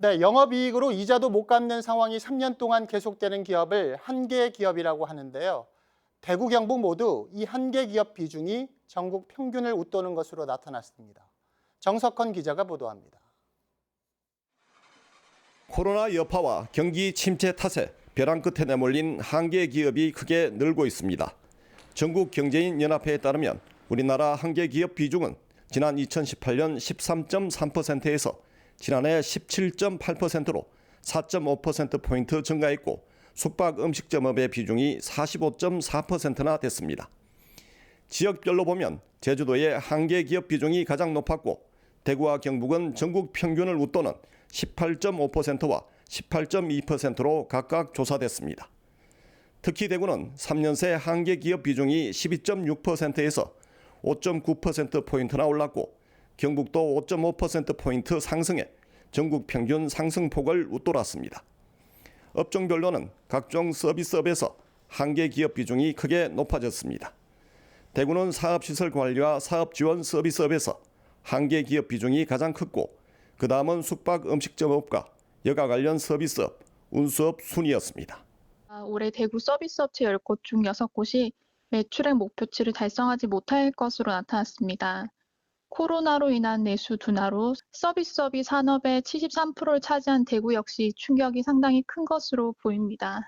네, 영업이익으로 이자도 못 갚는 상황이 3년 동안 계속되는 기업을 한계 기업이라고 하는데요. 대구, 경북 모두 이 한계 기업 비중이 전국 평균을 웃도는 것으로 나타났습니다. 정석헌 기자가 보도합니다. 코로나 여파와 경기 침체 탓에 벼랑 끝에 내몰린 한계 기업이 크게 늘고 있습니다. 전국 경제인 연합회에 따르면 우리나라 한계 기업 비중은 지난 2018년 13.3%에서 지난해 17.8%로 4.5% 포인트 증가했고 숙박 음식점업의 비중이 45.4%나 됐습니다. 지역별로 보면 제주도의 한계 기업 비중이 가장 높았고 대구와 경북은 전국 평균을 웃도는 18.5%와 18.2%로 각각 조사됐습니다. 특히 대구는 3년 새 한계 기업 비중이 12.6%에서 5.9%포인트나 올랐고 경북도 5.5%포인트 상승해 전국 평균 상승폭을 웃돌았습니다. 업종별로는 각종 서비스업에서 한계 기업 비중이 크게 높아졌습니다. 대구는 사업시설 관리와 사업지원 서비스업에서 한계 기업 비중이 가장 컸고 그 다음은 숙박 음식점업과 여가 관련 서비스업, 운수업 순이었습니다. 아, 올해 대구 서비스업체 10곳 중 6곳이 매출액 목표치를 달성하지 못할 것으로 나타났습니다. 코로나로 인한 내수 둔화로 서비스업이 산업의 73%를 차지한 대구 역시 충격이 상당히 큰 것으로 보입니다.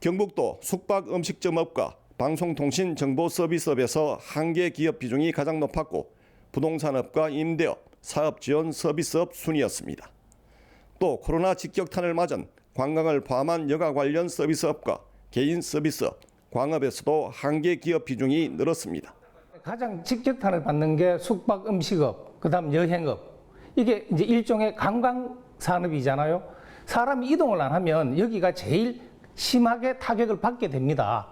경북도 숙박 음식점업과 방송통신 정보 서비스업에서 한계 기업 비중이 가장 높았고 부동산업과 임대업, 사업지원 서비스업 순이었습니다. 또 코로나 직격탄을 맞은 관광을 포함한 여가 관련 서비스업과 개인 서비스업, 광업에서도 한계 기업 비중이 늘었습니다. 가장 직격탄을 받는 게 숙박 음식업, 그다음 여행업. 이게 이제 일종의 관광 산업이잖아요. 사람이 이동을 안 하면 여기가 제일 심하게 타격을 받게 됩니다.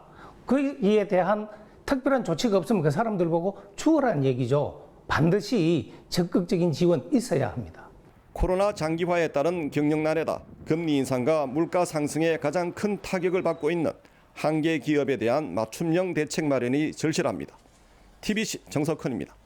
거기에 대한 특별한 조치가 없으면 그 사람들 보고 죽으라는 얘기죠. 반드시 적극적인 지원 있어야 합니다. 코로나 장기화에 따른 경영난에다 금리 인상과 물가 상승에 가장 큰 타격을 받고 있는 한계 기업에 대한 맞춤형 대책 마련이 절실합니다. TBC 정석헌입니다.